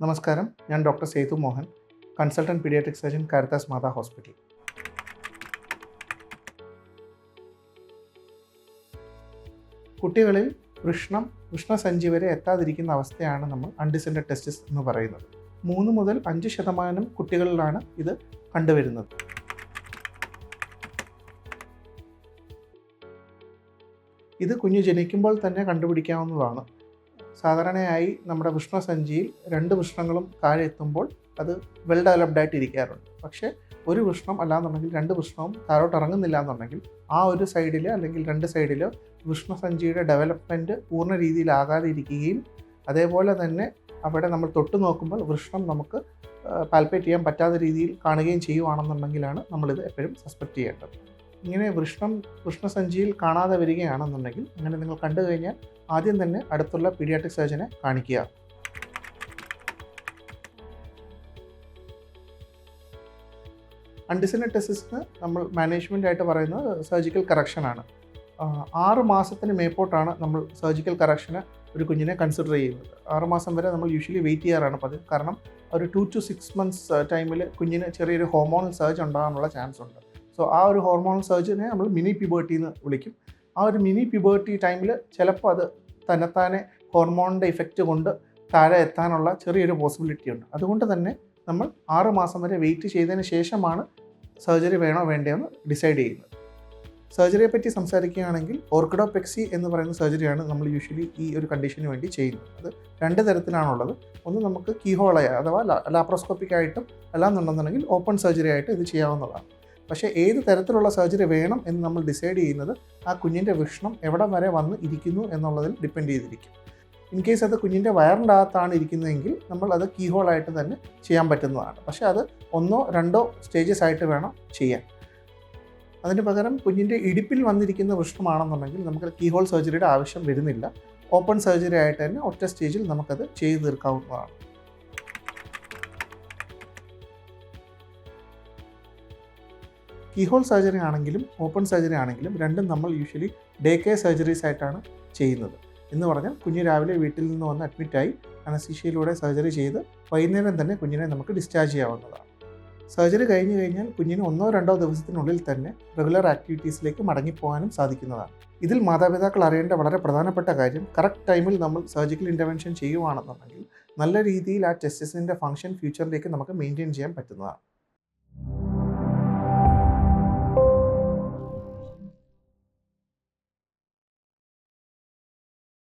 നമസ്കാരം. ഞാൻ doctor Sethu Mohan consultant paediatric surgeon Caritas Matha hospital. കുട്ടികളിൽ വൃഷ്ണം വൃഷ്ണസഞ്ചി വരെ എത്താതിരിക്കുന്ന അവസ്ഥയാണ് നമ്മൾ അൺഡിസെൻഡഡ് ടെസ്റ്റിസ് എന്ന് പറയുന്നത്. മൂന്ന് മുതൽ അഞ്ച് ശതമാനം കുട്ടികളിലാണ് ഇത് കണ്ടുവരുന്നത്. ഇത് കുഞ്ഞു ജനിക്കുമ്പോൾ തന്നെ കണ്ടുപിടിക്കാവുന്നതാണ്. സാധാരണയായി നമ്മുടെ വൃഷ്ണസഞ്ചിയിൽ രണ്ട് വൃഷ്ണങ്ങളും താഴെ എത്തുമ്പോൾ അത് വെൽ ഡെവലപ്ഡ് ആയിട്ട് ഇരിക്കാറുണ്ട്. പക്ഷേ ഒരു വൃഷ്ണം അല്ലാന്നുണ്ടെങ്കിൽ രണ്ട് വൃഷ്ണവും താഴോട്ട് ഇറങ്ങുന്നില്ല എന്നുണ്ടെങ്കിൽ ആ ഒരു സൈഡിൽ അല്ലെങ്കിൽ രണ്ട് സൈഡിലോ വൃഷ്ണസഞ്ചിയുടെ ഡെവലപ്മെന്റ് പൂർണ രീതിയിലാകാതെ ഇരിക്കുകയും അതേപോലെ തന്നെ അവിടെ നമ്മൾ തൊട്ട് നോക്കുമ്പോൾ വൃഷ്ണം നമുക്ക് പാൽപ്പേറ്റ് ചെയ്യാൻ പറ്റാത്ത രീതിയിൽ കാണുകയും ചെയ്യുവാണെന്നുണ്ടെങ്കിലാണ് നമ്മളിത് എപ്പോഴും സസ്പെക്റ്റ് ചെയ്യേണ്ടത്. ഇങ്ങനെ വൃഷ്ണം വൃഷ്ണസഞ്ചിയിൽ കാണാതെ വരികയാണെന്നുണ്ടെങ്കിൽ അങ്ങനെ നിങ്ങൾ കണ്ടു കഴിഞ്ഞാൽ ആദ്യം തന്നെ അടുത്തുള്ള പീഡിയാട്രിക് സർജനെ കാണിക്കുക. അൺഡിസൈനഡ് ടെസ്റ്റിന് നമ്മൾ മാനേജ്മെന്റ് ആയിട്ട് പറയുന്നത് സർജിക്കൽ കറക്ഷനാണ് ആറ് മാസത്തിന് മേപ്പോട്ടാണ് നമ്മൾ സർജിക്കൽ കറക്ഷന് ഒരു കുഞ്ഞിനെ കൺസിഡർ ചെയ്യുന്നത്. ആറ് മാസം വരെ നമ്മൾ യൂഷ്വലി വെയിറ്റ് ചെയ്യാറാണ് പതിവ്. കാരണം ഒരു ടു ടു സിക്സ് മന്ത്സ് ടൈമിൽ കുഞ്ഞിന് ചെറിയൊരു ഹോർമോണൽ സർജ് ഉണ്ടാകാനുള്ള ചാൻസ് ഉണ്ട്. സോ ആ ഒരു ഹോർമോൺ സർജിനെ നമ്മൾ മിനി പിബേർട്ടി എന്ന് വിളിക്കും. ആ ഒരു മിനി പിബേർട്ടി ടൈമിൽ ചിലപ്പോൾ അത് തന്നെത്താനെ ഹോർമോണിന്റെ ഇഫക്റ്റ് കൊണ്ട് താഴെ എത്താനുള്ള ചെറിയൊരു പോസിബിലിറ്റി ഉണ്ട്. അതുകൊണ്ട് തന്നെ നമ്മൾ ആറ് മാസം വരെ വെയിറ്റ് ചെയ്തതിന് ശേഷമാണ് സർജറി വേണോ വേണ്ടതെന്ന് ഡിസൈഡ് ചെയ്യുന്നത്. സർജറിയെ പറ്റി സംസാരിക്കുകയാണെങ്കിൽ ഓർക്കിഡോപെക്സി എന്ന് പറയുന്ന സർജറിയാണ് നമ്മൾ യൂഷ്വലി ഈ ഒരു കണ്ടീഷന് വേണ്ടി ചെയ്യുന്നത്. അത് രണ്ട് തരത്തിലാണുള്ളത്. ഒന്ന് നമുക്ക് കീഹോളയ അഥവാ ലാപ്രോസ്കോപ്പിക് ആയിട്ടും അല്ലാന്നുണ്ടെന്നുണ്ടെങ്കിൽ ഓപ്പൺ സർജറി ആയിട്ട് ഇത് ചെയ്യാവുന്നതാണ്. പക്ഷേ ഏത് തരത്തിലുള്ള സർജറി വേണം എന്ന് നമ്മൾ ഡിസൈഡ് ചെയ്യുന്നത് ആ കുഞ്ഞിന്റെ വിഷണം എവിടെ വരെ വന്ന് ഇരിക്കുന്നു എന്നുള്ളതിൽ ഡിപ്പെൻഡ് ചെയ്തിരിക്കും. ഇൻ കേസ് അത് കുഞ്ഞിന്റെ വയറിന്റെ അകത്താണ് ഇരിക്കുന്നതെങ്കിൽ നമ്മൾ അത് കീഹോളായിട്ട് തന്നെ ചെയ്യാൻ പറ്റുന്നതാണ്. പക്ഷേ അത് ഒന്നോ രണ്ടോ സ്റ്റേജസ് ആയിട്ട് വേണം ചെയ്യാൻ. അതിന് പകരം കുഞ്ഞിന്റെ ഇടുപ്പിൽ വന്നിരിക്കുന്ന പ്രശ്നമാണെന്നുണ്ടെങ്കിൽ നമുക്ക് കീഹോൾ സർജറിയുടെ ആവശ്യം വരുന്നില്ല. ഓപ്പൺ സർജറി ആയിട്ട് തന്നെ ഒറ്റ സ്റ്റേജിൽ നമുക്കത് ചെയ്തു തീർക്കാവുന്നതാണ്. കീഹോൾ സർജറി ആണെങ്കിലും ഓപ്പൺ സർജറി ആണെങ്കിലും രണ്ടും നമ്മൾ യൂഷ്വലി ഡേ കെയർ സർജറീസ് ആയിട്ടാണ് ചെയ്യുന്നത്. എന്ന് പറഞ്ഞാൽ കുഞ്ഞ് രാവിലെ വീട്ടിൽ നിന്ന് വന്ന് അഡ്മിറ്റായി അനസ്തീഷ്യയിലൂടെ സർജറി ചെയ്ത് വൈകുന്നേരം തന്നെ കുഞ്ഞിനെ നമുക്ക് ഡിസ്ചാർജ് ചെയ്യാവുന്നതാണ്. സർജറി കഴിഞ്ഞു കഴിഞ്ഞാൽ കുഞ്ഞിന് ഒന്നോ രണ്ടോ ദിവസത്തിനുള്ളിൽ തന്നെ റെഗുലർ ആക്ടിവിറ്റീസിലേക്ക് മടങ്ങിപ്പോകാനും സാധിക്കുന്നതാണ്. ഇതിൽ മാതാപിതാക്കൾ അറിയേണ്ട വളരെ പ്രധാനപ്പെട്ട കാര്യം കറക്റ്റ് ടൈമിൽ നമ്മൾ സർജിക്കൽ ഇന്റർവെൻഷൻ ചെയ്യുവാണെന്നുണ്ടെങ്കിൽ നല്ല രീതിയിൽ ആ ടെസ്റ്റസിന്റെ ഫംഗ്ഷൻ ഫ്യൂച്ചറിലേക്ക് നമുക്ക് മെയിന്റെയിൻ ചെയ്യാൻ പറ്റുന്നതാണ്.